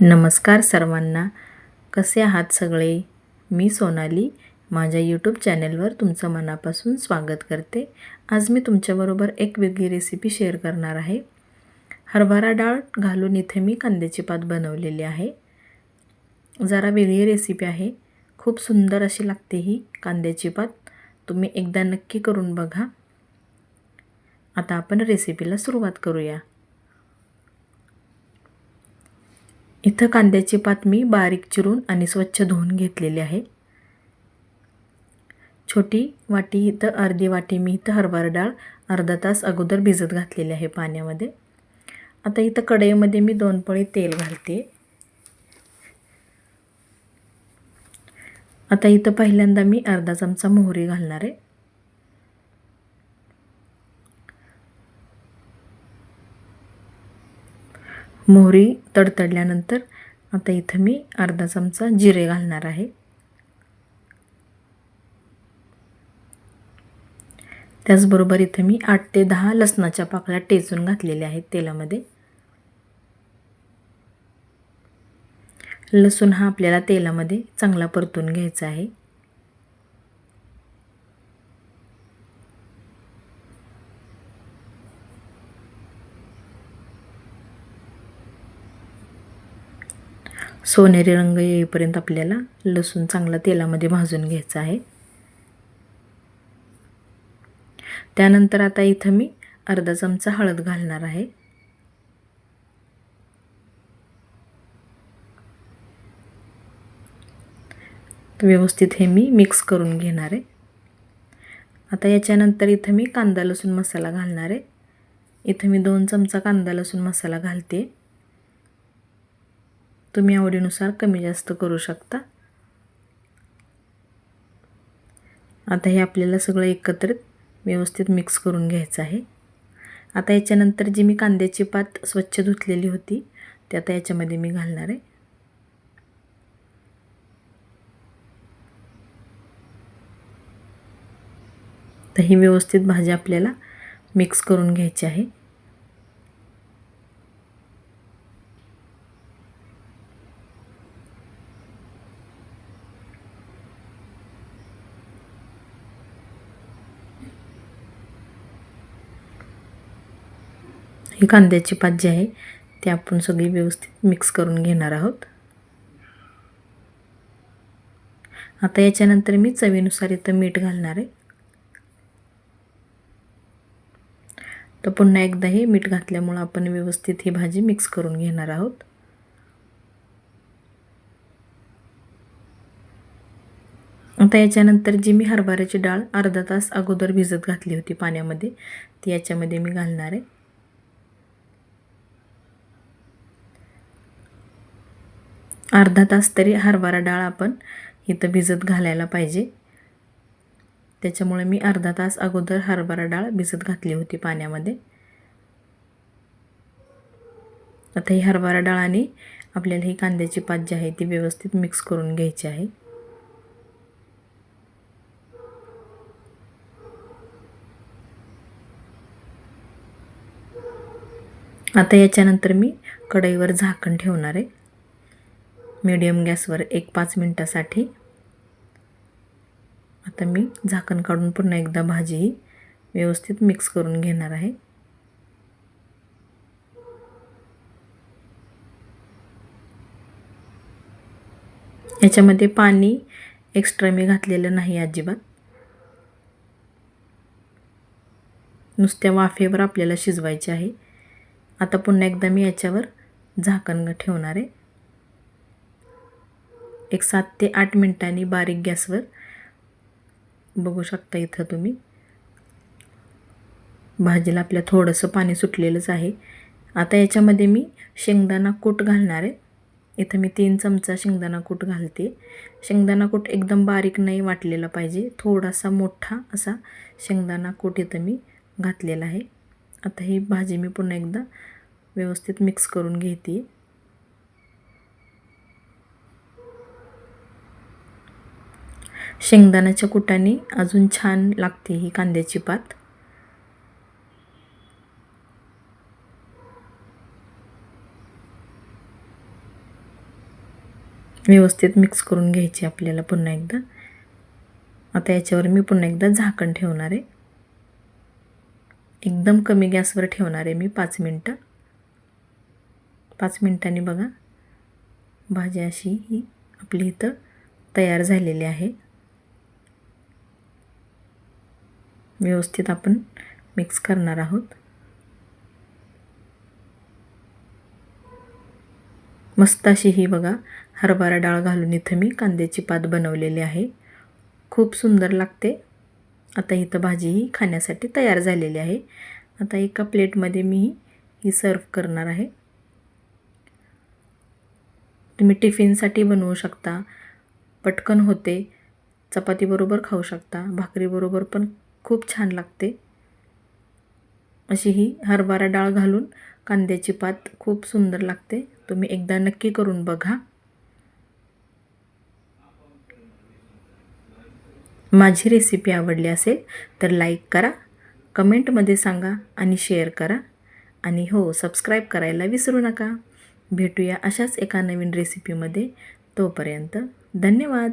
नमस्कार सर्वांना. कसे आहात सगळे? मी सोनाली. माझ्या यूट्यूब चॅनलवर तुमचं मनापासून स्वागत करते. आज मी तुमच्याबरोबर एक वेगळी रेसिपी शेअर करणार आहे. हरभरा डाळ घालून इथे मी कांद्याची पात बनवलेली आहे. जरा वेगळी रेसिपी आहे. खूप सुंदर अशी लागते ही कांद्याची पात. तुम्ही एकदा नक्की करून बघा. आता आपण रेसिपीला सुरुवात करूया. इथं कांद्याची पात मी बारीक चिरून आणि स्वच्छ धुवून घेतलेली आहे. छोटी वाटी इथं अर्धी वाटी मी इथं हरभरा डाळ अर्धा तास अगोदर भिजत घातलेली आहे पाण्यामध्ये. आता इथं कढईमध्ये मी दोन पळी तेल घालते. आता इथं पहिल्यांदा मी अर्धा चमचा मोहरी घालणार आहे. मोहरी तडतडल्यानंतर आता इथं मी अर्धा चमचा जिरे घालणार आहे. त्याचबरोबर इथं मी आठ ते दहा लसणाच्या पाकळ्या टेचून घातलेल्या आहेत तेलामध्ये. लसूण हा आपल्याला तेलामध्ये चांगला परतून घ्यायचा आहे. सोनेरी रंग येईपर्यंत आपल्याला लसूण चांगला तेलामध्ये भाजून घ्यायचा आहे. त्यानंतर आता इथं मी अर्धा चमचा हळद घालणार आहे. व्यवस्थित हे मी मिक्स करून घेणार आहे. आता याच्यानंतर इथं मी कांदा लसूण मसाला घालणार आहे. इथं मी दोन चमचा कांदा लसूण मसाला घालते. तुम्ही आवडीनुसार कमी जास्त करू शकता. आता हे आपल्याला सगळं एकत्रित व्यवस्थित मिक्स करून घ्यायचं आहे. आता याच्यानंतर जी मी कांद्याची पात स्वच्छ धुतलेली होती ते आता याच्यामध्ये मी घालणार आहे. तर ही व्यवस्थित भाजी आपल्याला मिक्स करून घ्यायची आहे. ही कांद्याची पात जी आहे ती आपण सगळी व्यवस्थित मिक्स करून घेणार आहोत. आता याच्यानंतर मी चवीनुसार इथं मीठ घालणार आहे. तर पुन्हा एकदा हे मीठ घातल्यामुळं आपण व्यवस्थित ही भाजी मिक्स करून घेणार आहोत. आता याच्यानंतर जी मी हरभऱ्याची डाळ अर्धा तास अगोदर भिजत घातली होती पाण्यामध्ये ती याच्यामध्ये मी घालणार आहे. अर्धा तास तरी हरभरा डाळ आपण इथं भिजत घालायला पाहिजे. त्याच्यामुळे मी अर्धा तास अगोदर हरभरा डाळ भिजत घातली होती पाण्यामध्ये. आता ही हरभरा डाळ आणि आपल्याला ही कांद्याची पात जी आहे ती व्यवस्थित मिक्स करून घ्यायची आहे. आता याच्यानंतर मी कढईवर झाकण ठेवणार आहे. मीडियम गॅसवर एक पाच मिनटासाठी. आता मी झाकण काढून पुन्हा एकदा भाजी व्यवस्थित मिक्स करून घेणार आहे. याच्यामध्ये पाणी एक्स्ट्रा मी घातलेलं नाही अजिबात. नुसत्या वाफेवर आपल्याला शिजवायचे आहे. आता पुन्हा एकदा मी याच्यावर झाकण ठेवणार आहे. एक सात ते आठ मिनटांनी बारीक गॅसवर बघू शकता इथं तुम्ही. भाजीला आपल्या थोडंसं पाणी सुटलेलंच आहे. आता याच्यामध्ये मी शेंगदाणा कूट घालणार आहे. इथं मी तीन चमचा शेंगदाणा कूट घालते. शेंगदाणा कूट एकदम बारीक नाही वाटलेला पाहिजे. थोडासा मोठा असा शेंगदाणा कूट इथं मी घातलेला आहे. आता ही भाजी मी पुन्हा एकदा व्यवस्थित मिक्स करून घेते. शेंगदाण्याच्या कुटाने अजून छान लागते ही कांद्याची पात. व्यवस्थित मिक्स करून घ्यायची आपल्याला पुन्हा एकदा. आता याच्यावर मी पुन्हा एकदा झाकण ठेवणार आहे. एकदम कमी गॅसवर ठेवणार आहे मी पाच मिनटं. पाच मिनटांनी बघा भाजी अशी ही आपली इथं तयार झालेली आहे. व्यवस्थित आपण मिक्स करणार आहोत. मस्त अशी ही बघा हरभरा डाळ घालून इथं मी कांद्याची पात बनवलेली आहे. खूप सुंदर लागते. आता इथं भाजी ही खाण्यासाठी तयार झालेली आहे. आता एका प्लेटमध्ये मी ही सर्व करणार आहे. तुम्ही टिफिनसाठी बनवू शकता पटकन होते चपातीबरोबर खाऊ शकता भाकरीबरोबर पण खूप छान लागते. अशी ही हरभरा डाळ घालून कांद्याची पात खूप सुंदर लागते. तुम्ही एकदा नक्की करून बघा. माझी रेसिपी आवडली असेल तर लाईक करा कमेंटमध्ये सांगा आणि शेअर करा. आणि हो सबस्क्राईब करायला विसरू नका. भेटूया अशाच एका नवीन रेसिपीमध्ये तोपर्यंत धन्यवाद.